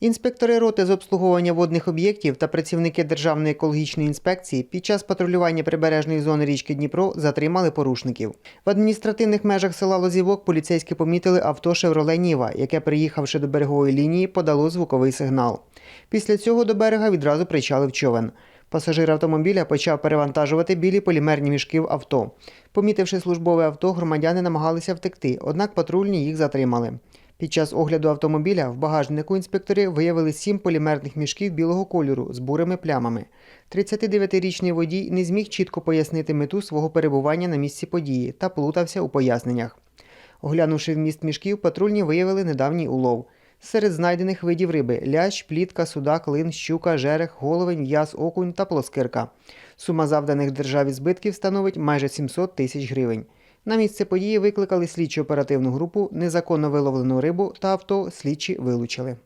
Інспектори роти з обслуговування водних об'єктів та працівники Державної екологічної інспекції під час патрулювання прибережної зони річки Дніпро затримали порушників. В адміністративних межах села Лозівок поліцейські помітили авто «Шевроле Ніва», яке, приїхавши до берегової лінії, подало звуковий сигнал. Після цього до берега відразу причалив човен. Пасажир автомобіля почав перевантажувати білі полімерні мішки в авто. Помітивши службове авто, громадяни намагалися втекти, однак патрульні їх затримали. Під час огляду автомобіля в багажнику інспектори виявили сім полімерних мішків білого кольору з бурими плямами. 39-річний водій не зміг чітко пояснити мету свого перебування на місці події та плутався у поясненнях. Оглянувши вміст мішків, патрульні виявили недавній улов. Серед знайдених видів риби лящ, плітка, судак, лин, щука, жерех, головень, в'яз, окунь та плоскирка. Сума завданих державі збитків становить майже 700 тисяч гривень. На місце події викликали слідчо оперативну групу, незаконно виловлену рибу та авто слідчі вилучили.